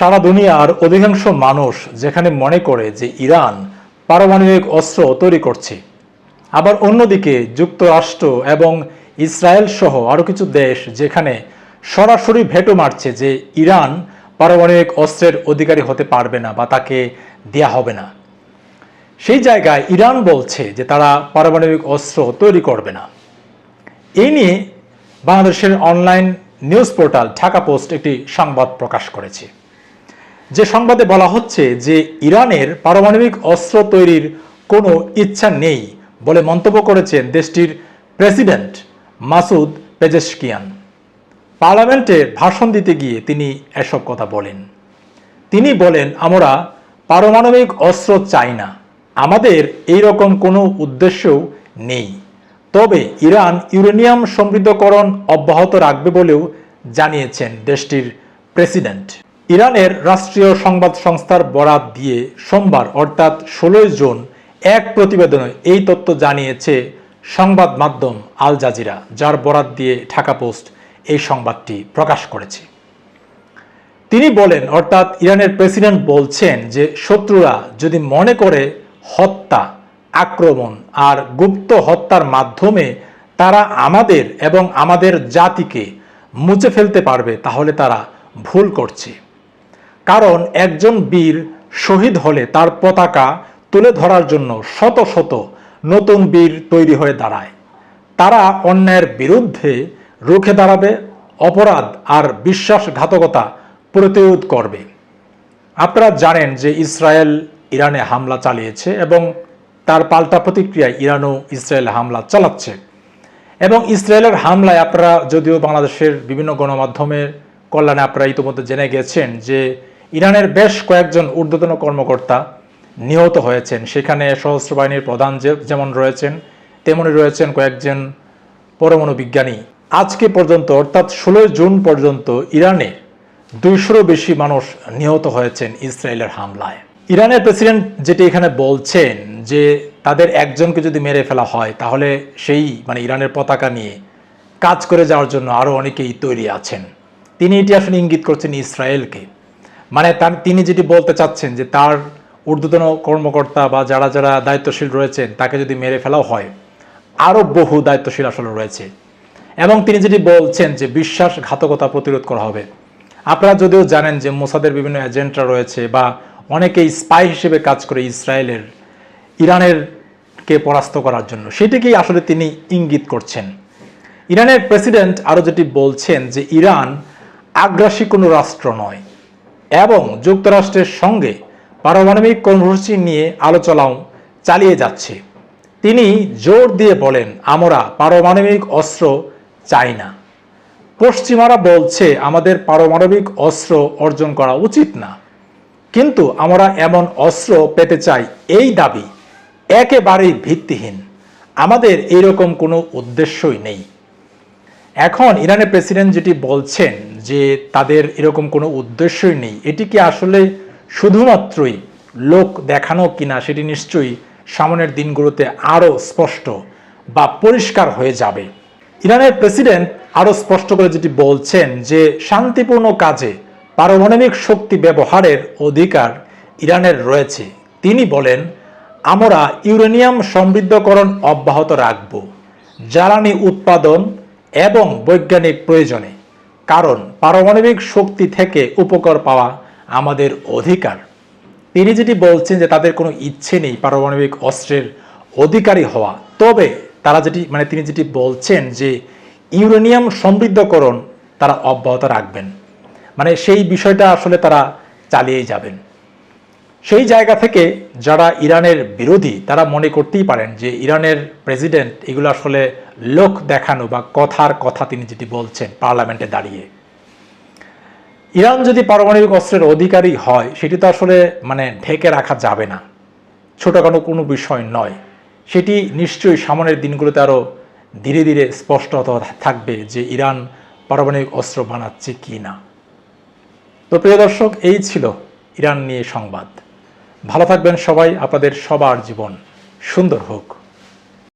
সারা দুনিয়ার অধিকাংশ মানুষ যেখানে মনে করে যে ইরান পারমাণবিক অস্ত্র তৈরি করছে। আবার অন্যদিকে যুক্তরাষ্ট্র এবং ইসরায়েল সহ আরও কিছু দেশ যেখানে সরাসরি ভেটো মারছে যে ইরান পারমাণবিক অস্ত্রের অধিকারী হতে পারবে না বা তাকে দেয়া হবে না। সেই জায়গায় ইরান বলছে যে তারা পারমাণবিক অস্ত্র তৈরি করবে না। এই নিয়ে বাংলাদেশের online news portal Dhaka post একটি সংবাদ প্রকাশ করেছে। যে সংবাদে বলা হচ্ছে যে ইরানের পারমাণবিক অস্ত্র তৈরির কোনো ইচ্ছা নেই বলে মন্তব্য করেছেন দেশটির প্রেসিডেন্ট মাসুদ পেজেশকিয়ান। পার্লামেন্টে ভাষণ দিতে গিয়ে তিনি এসব কথা বলেন। তিনি বলেন, আমরা পারমাণবিক অস্ত্র চাই না। আমাদের এই রকম কোনো উদ্দেশ্যও নেই। তবে ইরান ইউরেনিয়াম সমৃদ্ধকরণ অব্যাহত রাখবে বলেও জানিয়েছেন দেশটির প্রেসিডেন্ট। ইরানের রাষ্ট্রীয় সংবাদ সংস্থার বরাত দিয়ে সোমবার, অর্থাৎ ষোলোই জুন, এক প্রতিবেদনে এই তথ্য জানিয়েছে সংবাদ মাধ্যম আল জাজিরা, যার বরাত দিয়ে ঢাকা পোস্ট এই সংবাদটি প্রকাশ করেছে। তিনি বলেন, অর্থাৎ ইরানের প্রেসিডেন্ট বলছেন যে শত্রুরা যদি মনে করে হত্যা, আক্রমণ আর গুপ্ত হত্যার মাধ্যমে তারা আমাদের এবং আমাদের জাতিকে মুছে ফেলতে পারবে, তাহলে তারা ভুল করছে। কারণ একজন বীর শহীদ হলে তার পতাকা তুলে ধরার জন্য শত শত নতুন বীর তৈরি হয়ে দাঁড়ায়। তারা অন্যায়ের বিরুদ্ধে রুখে দাঁড়াবে, অপরাধ আর বিশ্বাসঘাতকতা প্রতিরোধ করবে। আপনারা জানেন যে ইসরায়েল ইরানে হামলা চালিয়েছে এবং তার পাল্টা প্রতিক্রিয়ায় ইরানও ইসরায়েল হামলা চালাচ্ছে। এবং ইসরায়েলের হামলায় আপনারা, যদিও বাংলাদেশের বিভিন্ন গণমাধ্যমের কল্যাণে আপনারা ইতিমধ্যে জেনে গেছেন যে ইরানের বেশ কয়েকজন ঊর্ধ্বতন কর্মকর্তা নিহত হয়েছেন। সেখানে সশস্ত্র বাহিনীর প্রধান যেমন রয়েছেন, তেমনি রয়েছেন কয়েকজন পরমাণু বিজ্ঞানী। আজকে পর্যন্ত, অর্থাৎ ষোলোই জুন পর্যন্ত, ইরানে দুইশোরও বেশি মানুষ নিহত হয়েছেন ইসরায়েলের হামলায়। ইরানের প্রেসিডেন্ট যেটি এখানে বলছেন যে, তাদের একজনকে যদি মেরে ফেলা হয়, তাহলে সেই মানে ইরানের পতাকা নিয়ে কাজ করে যাওয়ার জন্য আরও অনেকেই তৈরি আছেন। তিনি এটি আসলে ইঙ্গিত করছেন ইসরায়েলকে। মানে তার তিনি যেটি বলতে চাচ্ছেন যে তার ঊর্ধ্বতন কর্মকর্তা বা যারা যারা দায়িত্বশীল রয়েছেন, তাকে যদি মেরে ফেলাও হয়, আরও বহু দায়িত্বশীল আসলে রয়েছে। এবং তিনি যেটি বলছেন যে বিশ্বাসঘাতকতা প্রতিরোধ করা হবে। আপনারা যদিও জানেন যে মোসাদের বিভিন্ন এজেন্টরা রয়েছে বা অনেকেই স্পাই হিসেবে কাজ করে ইসরায়েলের ইরানের কে পরাস্ত করার জন্য। সেটিকেই আসলে তিনি ইঙ্গিত করছেন। ইরানের প্রেসিডেন্ট আরও যেটি বলছেন যে ইরান আগ্রাসী কোনো রাষ্ট্র নয়। এবং যুক্তরাষ্ট্রের সঙ্গে পারমাণবিক কর্মসূচি নিয়ে আলোচনাও চালিয়ে যাচ্ছে। তিনি জোর দিয়ে বলেন, আমরা পারমাণবিক অস্ত্র চাই না। পশ্চিমারা বলছে, আমাদের পারমাণবিক অস্ত্র অর্জন করা উচিত না। কিন্তু আমরা এমন অস্ত্র পেতে চাই। এই দাবি একেবারেই ভিত্তিহীন। আমাদের এরকম কোনো উদ্দেশ্যই নেই। এখন ইরানের প্রেসিডেন্ট যেটি বলছেন যে তাদের এরকম কোনো উদ্দেশ্যই নেই, এটি কি আসলে শুধুমাত্রই লোক দেখানো কিনা সেটি নিশ্চয়ই সামনের দিনগুলোতে আরও স্পষ্ট বা পরিষ্কার হয়ে যাবে। ইরানের প্রেসিডেন্ট আরও স্পষ্ট করে যেটি বলছেন যে শান্তিপূর্ণ কাজে পারমাণবিক শক্তি ব্যবহারের অধিকার ইরানের রয়েছে। তিনি বলেন, আমরা ইউরেনিয়াম সমৃদ্ধকরণ অব্যাহত রাখব। জ্বালানি উৎপাদন এবং বৈজ্ঞানিক প্রয়োজনে, কারণ পারমাণবিক শক্তি থেকে উপকার পাওয়া আমাদের অধিকার। তিনি যেটি বলছেন যে তাদের কোনো ইচ্ছে নেই পারমাণবিক অস্ত্রের অধিকারী হওয়া, তবে তারা যেটি মানে তিনি যেটি বলছেন যে ইউরেনিয়াম সমৃদ্ধকরণ তারা অব্যাহত রাখবেন। মানে সেই বিষয়টা আসলে তারা চালিয়েই যাবেন। সেই জায়গা থেকে যারা ইরানের বিরোধী, তারা মনে করতেই পারেন যে ইরানের প্রেসিডেন্ট এগুলো আসলে লোক দেখানো বা কথার কথা তিনি যেটি বলছেন পার্লামেন্টে দাঁড়িয়ে। ইরান যদি পারমাণবিক অস্ত্রের অধিকারী হয়, সেটি তো আসলে মানে ঢেকে রাখা যাবে না। ছোটোখাটো কোনো বিষয় নয়। সেটি নিশ্চয়ই সামনের দিনগুলোতে আরও ধীরে ধীরে স্পষ্ট থাকবে যে ইরান পারমাণবিক অস্ত্র বানাচ্ছে কি না তো প্রিয় দর্শক, এই ছিল ইরান নিয়ে সংবাদ। ভালো থাকবেন সবাই আপনাদের সবার জীবন সুন্দর হোক।